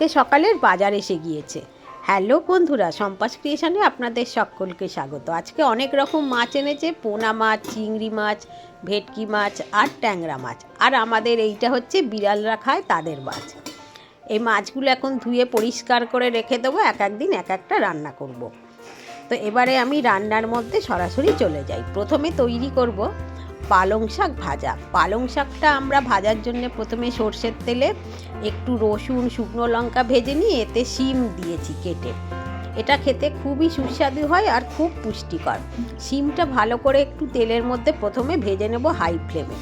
আজকে সকালের বাজার এসে গিয়েছে। হ্যালো বন্ধুরা সম্পাস ক্রিয়েশনে আপনাদের সকলকে স্বাগত। আজকে অনেক রকম মাছ এনেছে, পোনা মাছ, চিংড়ি মাছ, ভেটকি মাছ আর ট্যাংরা মাছ। আর আমাদের এইটা হচ্ছে বিড়ালরা খায় তাদের মাছ। এই মাছগুলো এখন ধুয়ে পরিষ্কার করে রেখে দেবো, এক এক দিন এক একটা রান্না করব। তো এবারে আমি রান্নার মধ্যে সরাসরি চলে যাই। প্রথমে তৈরি করব পালং শাক ভাজা। পালং শাকটা আমরা ভাজার জন্য প্রথমে সর্ষের তেলে একটু রসুন, শুকনো লঙ্কা ভেজে নিয়ে এতে শিম দিয়েছি কেটে। এটা খেতে খুবই সুস্বাদু হয় আর খুব পুষ্টিকর। শিমটা ভালো করে একটু তেলের মধ্যে প্রথমে ভেজে নেব হাই ফ্লেমে।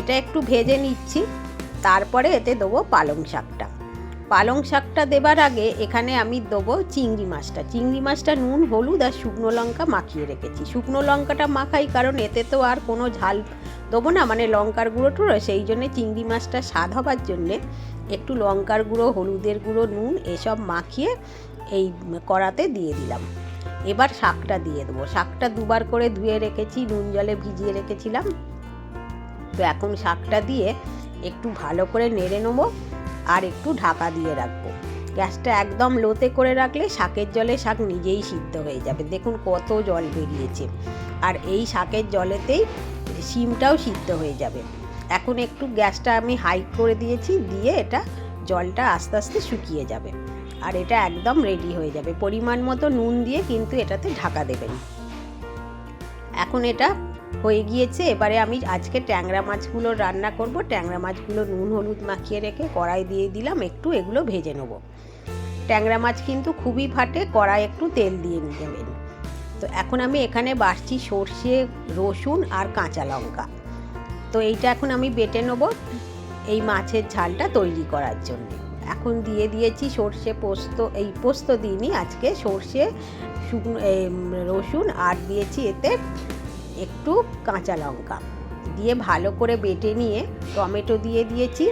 এটা একটু ভেজে নিচ্ছি, তারপরে এতে দেবো পালং শাকটা। পালং শাকটা দেবার আগে এখানে আমি দেবো চিংড়ি মাছটা। চিংড়ি মাছটা নুন, হলুদ আর শুকনো লঙ্কা মাখিয়ে রেখেছি। শুকনো লঙ্কাটা মাখাই, কারণ এতে তো আর কোনো ঝাল দেবো না মানে লঙ্কার গুঁড়ো টুড়ো, সেই জন্যে চিংড়ি মাছটা স্বাদ হবার জন্যে একটু লঙ্কার গুঁড়ো, হলুদের গুঁড়ো, নুন এসব মাখিয়ে এই কড়াতে দিয়ে দিলাম। এবার শাকটা দিয়ে দেবো। শাকটা দুবার করে ধুয়ে রেখেছি, নুন জলে ভিজিয়ে রেখেছিলাম। তো এখন শাকটা দিয়ে একটু ভালো করে নেড়ে নেব। আর একটু ঢাকা দিয়ে রাখব। গ্যাসটা একদম লোতে করে রাখলে শাকের জলে শাক নিজেই সিদ্ধ হয়ে যাবে। দেখুন কত জল বেরিয়েছে। আর এই শাকের জলেতেই শিমটাও সিদ্ধ হয়ে যাবে। এখন একটু গ্যাসটা আমি হাই করে দিয়েছি, দিয়ে এটা জলটা আস্তে আস্তে শুকিয়ে যাবে। আর এটা একদম রেডি হয়ে যাবে। পরিমাণ মতো নুন দিয়ে কিন্তু এটাতে ঢাকা দেবেন। এখন এটা হয়ে গিয়েছে। এবারে আমি আজকে ট্যাংরা মাছগুলো রান্না করব। ট্যাংরা মাছগুলো নুন, হলুদ মাখিয়ে রেখে কড়াই দিয়ে দিলাম। একটু এগুলো ভেজে নেব। ট্যাংরা মাছ কিন্তু খুবই ফাটে, কড়াই একটু তেল দিয়ে দেবেন তো এখন আমি এখানে বাড়ছি সর্ষে, রসুন আর কাঁচা লঙ্কা। তো এইটা এখন আমি বেটে নেব এই মাছের ঝালটা তৈরি করার জন্য। এখন দিয়ে দিয়েছি সর্ষে পোস্ত, এই পোস্ত দিইনি আজকে সর্ষে, শুকনো রসুন আর দিয়েছি এতে একটু কাঁচা লঙ্কা দিয়ে ভালো করে বেটে নিয়ে টমেটো দিয়ে দিয়েছি।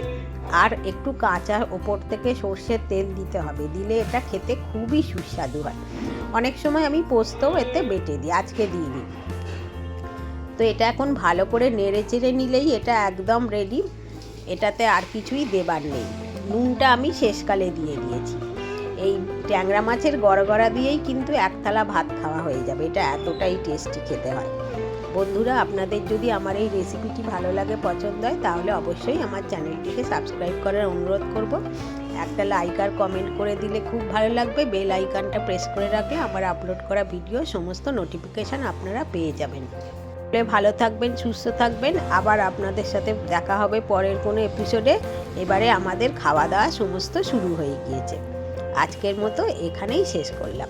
আর একটু কাঁচা ওপর থেকে সর্ষের তেল দিতে হবে, দিলে এটা খেতে খুবই সুস্বাদু হয়। অনেক সময় আমি পোস্তও এতে বেটে দিই, আজকে দিয়ে দিই তো এটা এখন ভালো করে নেড়ে চেড়ে নিলেই এটা একদম রেডি এটাতে আর কিছুই দেবার নেই। নুনটা আমি শেষকালে দিয়ে দিয়েছি। এই ট্যাংরা মাছের গড়গড়া দিয়েই কিন্তু এক থালা ভাত খাওয়া হয়ে যাবে। এটা এতটাই টেস্টি খেতে হয়। বন্ধুরা, আপনাদের যদি আমার এই রেসিপিটি ভালো লাগে, পছন্দ হয়, তাহলে অবশ্যই আমার চ্যানেলটিকে সাবস্ক্রাইব করার অনুরোধ করব। একটা লাইক আর কমেন্ট করে দিলে খুব ভালো লাগবে। বেল আইকনটা প্রেস করে রাখলে আমার আপলোড করা ভিডিও সমস্ত নোটিফিকেশান আপনারা পেয়ে যাবেন। ভালো থাকবেন, সুস্থ থাকবেন। আবার আপনাদের সাথে দেখা হবে পরের কোনো এপিসোডে এবারে আমাদের খাওয়া দাওয়া সমস্ত শুরু হয়ে গিয়েছে। আজকের মতো এখানেই শেষ করলাম।